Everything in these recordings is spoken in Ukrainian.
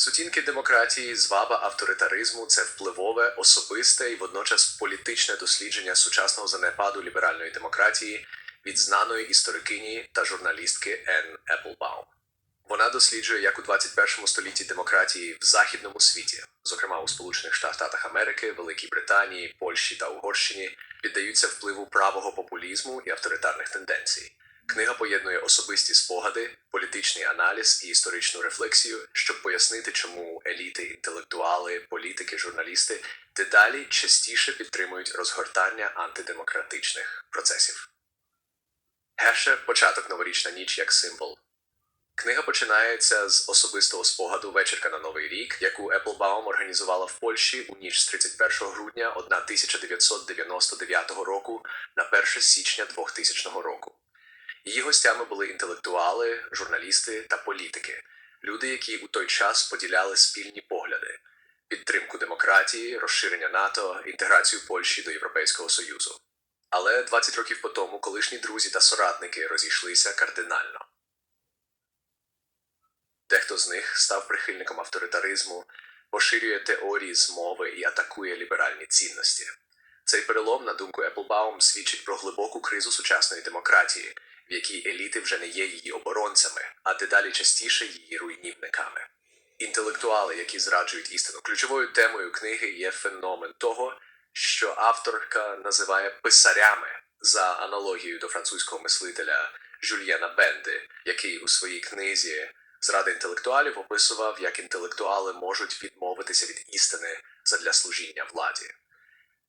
Сутінки демократії, зваба авторитаризму це впливове, особисте і водночас політичне дослідження сучасного занепаду ліберальної демократії від знаної історикині та журналістки Енн Еплбаум. Вона досліджує, як у 21 столітті демократії в західному світі, зокрема у Сполучених Штатах Америки, Великій Британії, Польщі та Угорщині, піддаються впливу правого популізму і авторитарних тенденцій. Книга поєднує особисті спогади, політичний аналіз і історичну рефлексію, щоб пояснити, чому еліти, інтелектуали, політики, журналісти дедалі частіше підтримують розгортання антидемократичних процесів. Геше початок новорічна ніч як символ. Книга починається з особистого спогаду вечірка на Новий рік, яку Еплбаум організувала в Польщі у ніч з 31 грудня 1999 року на 1 січня 2000 року. Її гостями були інтелектуали, журналісти та політики, люди, які у той час поділяли спільні погляди, підтримку демократії, розширення НАТО, інтеграцію Польщі до Європейського Союзу. Але 20 років по тому колишні друзі та соратники розійшлися кардинально. Дехто з них став прихильником авторитаризму, поширює теорії змови і атакує ліберальні цінності. Цей перелом, на думку Еплбаум, свідчить про глибоку кризу сучасної демократії, в якій еліти вже не є її оборонцями, а дедалі частіше її руйнівниками. Інтелектуали, які зраджують істину. Ключовою темою книги є феномен того, що авторка називає писарями за аналогією до французького мислителя Жюльєна Бенди, який у своїй книзі Зрада інтелектуалів описував, як інтелектуали можуть відмовитися від істини задля служіння владі.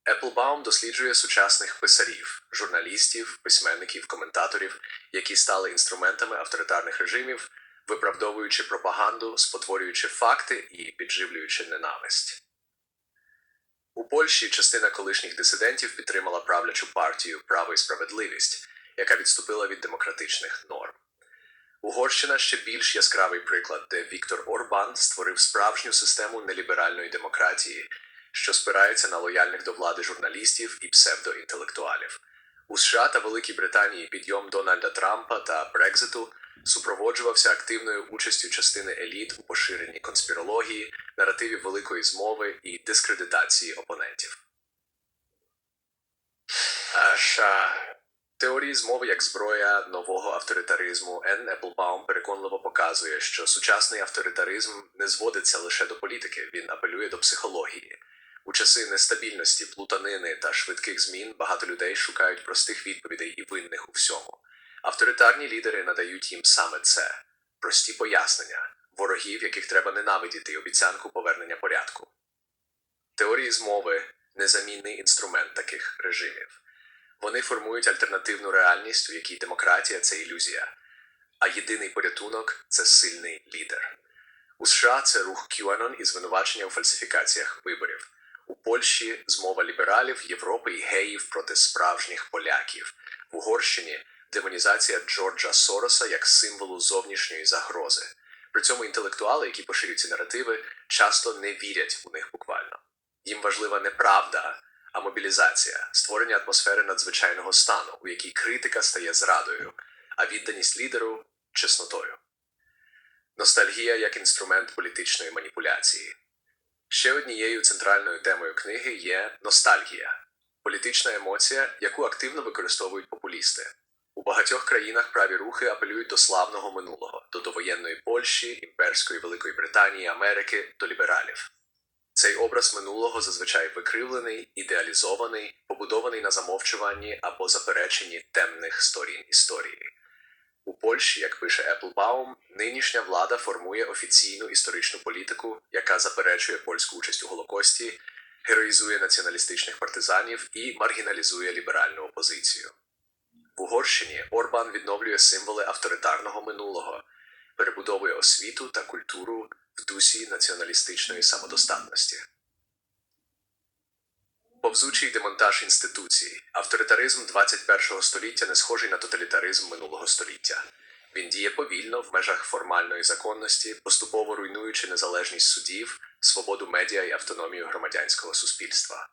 Еплбаум досліджує сучасних писарів, журналістів, письменників, коментаторів, які стали інструментами авторитарних режимів, виправдовуючи пропаганду, спотворюючи факти і підживлюючи ненависть. У Польщі частина колишніх дисидентів підтримала правлячу партію Право і справедливість, яка відступила від демократичних норм. Угорщина ще більш яскравий приклад, де Віктор Орбан створив справжню систему неліберальної демократії, що спирається на лояльних до влади журналістів і псевдоінтелектуалів. У США та Великій Британії підйом Дональда Трампа та Брекзиту супроводжувався активною участю частини еліт у поширенні конспірології, наративів великої змови і дискредитації опонентів. Ша Теорії змови як зброя нового авторитаризму Енн Еплбаум переконливо показує, що сучасний авторитаризм не зводиться лише до політики, він апелює до психології. У часи нестабільності, плутанини та швидких змін багато людей шукають простих відповідей і винних у всьому. Авторитарні лідери надають їм саме це прості пояснення, ворогів, яких треба ненавидіти, і обіцянку повернення порядку. Теорії змови незамінний інструмент таких режимів. Вони формують альтернативну реальність, у якій демократія це ілюзія, а єдиний порятунок це сильний лідер. У США це рух QAnon і звинувачення у фальсифікаціях виборів. У Польщі змова лібералів, Європи і геїв проти справжніх поляків. В Угорщині демонізація Джорджа Сороса як символу зовнішньої загрози. При цьому інтелектуали, які поширюють ці наративи, часто не вірять у них буквально. Їм важлива не правда а мобілізація, створення атмосфери надзвичайного стану, у якій критика стає зрадою, а відданість лідеру чеснотою. Ностальгія як інструмент політичної маніпуляції. Ще однією центральною темою книги є ностальгія політична емоція, яку активно використовують популісти. У багатьох країнах праві рухи апелюють до славного минулого, до довоєнної Польщі, імперської Великої Британії, Америки, до лібералів. Цей образ минулого зазвичай викривлений, ідеалізований, побудований на замовчуванні або запереченні темних сторін історії. У Польщі, як пише Еплбаум, нинішня влада формує офіційну історичну політику, яка заперечує польську участь у Голокості, героїзує націоналістичних партизанів і маргіналізує ліберальну опозицію. В Угорщині Орбан відновлює символи авторитарного минулого, перебудовує освіту та культуру в дусі націоналістичної самодостатності. Повзучий демонтаж інституцій. Авторитаризм 21 століття не схожий на тоталітаризм минулого століття. Він діє повільно в межах формальної законності, поступово руйнуючи незалежність судів, свободу медіа і автономію громадянського суспільства.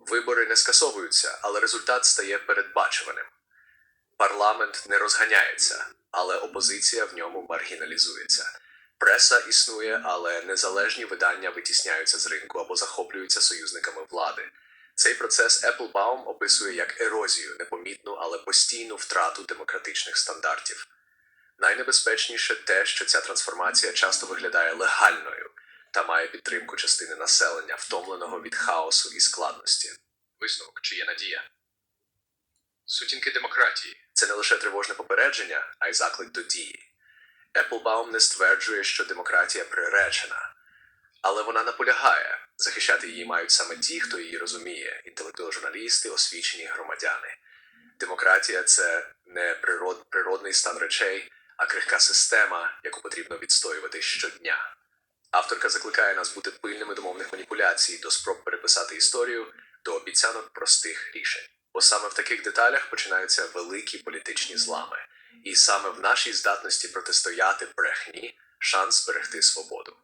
Вибори не скасовуються, але результат стає передбачуваним. Парламент не розганяється, але опозиція в ньому маргіналізується. Преса існує, але незалежні видання витісняються з ринку або захоплюються союзниками влади. Цей процес Applebaum описує як ерозію, непомітну, але постійну втрату демократичних стандартів. Найнебезпечніше те, що ця трансформація часто виглядає легальною та має підтримку частини населення, втомленого від хаосу і складності. Висновок чи є надія? Сутінки демократії це не лише тривожне попередження, а й заклик до дії. Applebaum не стверджує, що демократія приречена, але вона наполягає. Захищати її мають саме ті, хто її розуміє, інтелектуал-журналісти, освічені громадяни. Демократія це не природ, природний стан речей, а крихка система, яку потрібно відстоювати щодня. Авторка закликає нас бути пильними до мовних маніпуляцій, до спроб переписати історію, до обіцянок простих рішень. Бо саме в таких деталях починаються великі політичні злами, і саме в нашій здатності протистояти брехні шанс зберегти свободу.